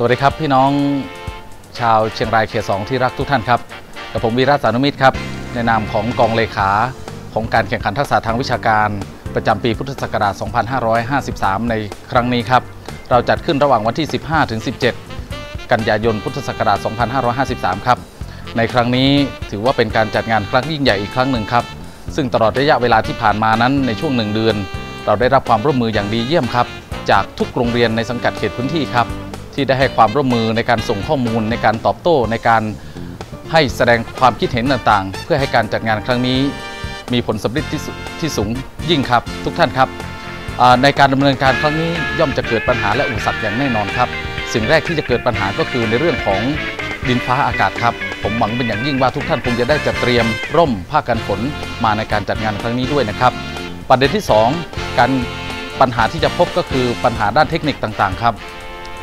สวัสดีครับ พี่น้องชาวเชียงรายเขตสองที่รักทุกท่านครับ กับผมวีระสานุมิตรครับ ในนามของกองเลขาของการแข่งขันทักษะทางวิชาการประจำปีพุทธศักราช 2553 ในครั้งนี้ครับ เราจัดขึ้นระหว่างวันที่ 15 ถึง 17 กันยายนพุทธศักราช 2553 ครับ ในครั้งนี้ถือว่าเป็นการจัดงานครั้งยิ่งใหญ่อีกครั้งหนึ่งครับ ซึ่งตลอดระยะเวลาที่ผ่านมานั้นในช่วงหนึ่งเดือน เราได้รับความร่วมมืออย่างดีเยี่ยมครับ จากทุกโรงเรียนในสังกัดเขตพื้นที่ครับ ที่ได้ให้ความร่วมมือในการส่งข้อมูล ในการตอบโต้ ในการให้แสดงความคิดเห็นต่างๆ เพื่อให้การจัดงานครั้งนี้ มีผลสำเร็จที่ที่สูงยิ่งครับ ทุกท่านครับในการดำเนินการครั้งนี้ย่อมจะเกิดปัญหาและอุปสรรคอย่างแน่นอนครับ สิ่งแรกที่จะเกิดปัญหาก็คือในเรื่องของดินฟ้าอากาศครับ ผมหวังเป็นอย่างยิ่งว่าทุกท่านคงจะได้จัดเตรียมร่มผ้ากันฝนมาในการจัดงานครั้งนี้ด้วยนะครับ ประเด็นที่ 2 การปัญหาที่จะพบก็คือปัญหาด้านเทคนิคต่างๆ ครับ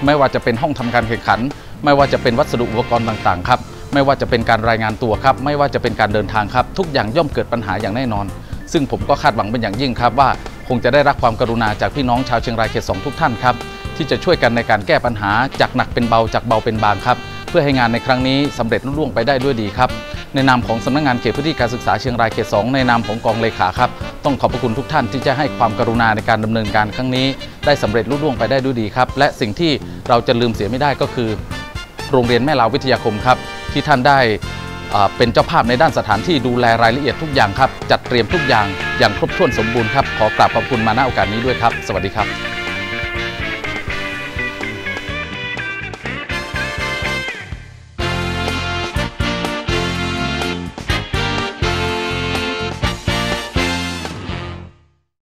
ไม่ว่าจะเป็นห้องทำการแข่งขัน ไม่ว่าจะเป็นวัสดุอุปกรณ์ต่างๆครับไม่ว่าจะเป็นการรายงานตัวครับ ไม่ว่าจะเป็นการเดินทางครับ ทุกอย่างย่อมเกิดปัญหาอย่างแน่นอน ซึ่งผมก็คาดหวังเป็นอย่างยิ่งครับว่าคงจะได้รับความกรุณาจากพี่น้องชาวเชียงรายเขตสองทุกท่านครับที่จะช่วยกันในการแก้ปัญหาจากหนักเป็นเบาจากเบาเป็นบางครับ เพื่อให้งานในครั้งนี้สำเร็จลุล่วงไปได้ด้วยดีครับ ในนามของสำนักงานเขตพื้นที่การศึกษาเชียงรายเขต 2 ในนามของกองเลขาครับ ต้องขอบพระคุณทุกท่านที่จะให้ความกรุณาในการดำเนินการครั้งนี้ ได้สำเร็จลุล่วงไปได้ด้วยดีครับ และสิ่งที่เราจะลืมเสียไม่ได้ก็คือ โรงเรียนแม่ลาววิทยาคมครับ ที่ท่านได้เป็นเจ้าภาพในด้านสถานที่ดูแลรายละเอียดทุกอย่างครับ จัดเตรียมทุกอย่างอย่างครบถ้วนสมบูรณ์ครับขอกราบขอบคุณมาณโอกาสนี้ด้วยครับ สวัสดีครับ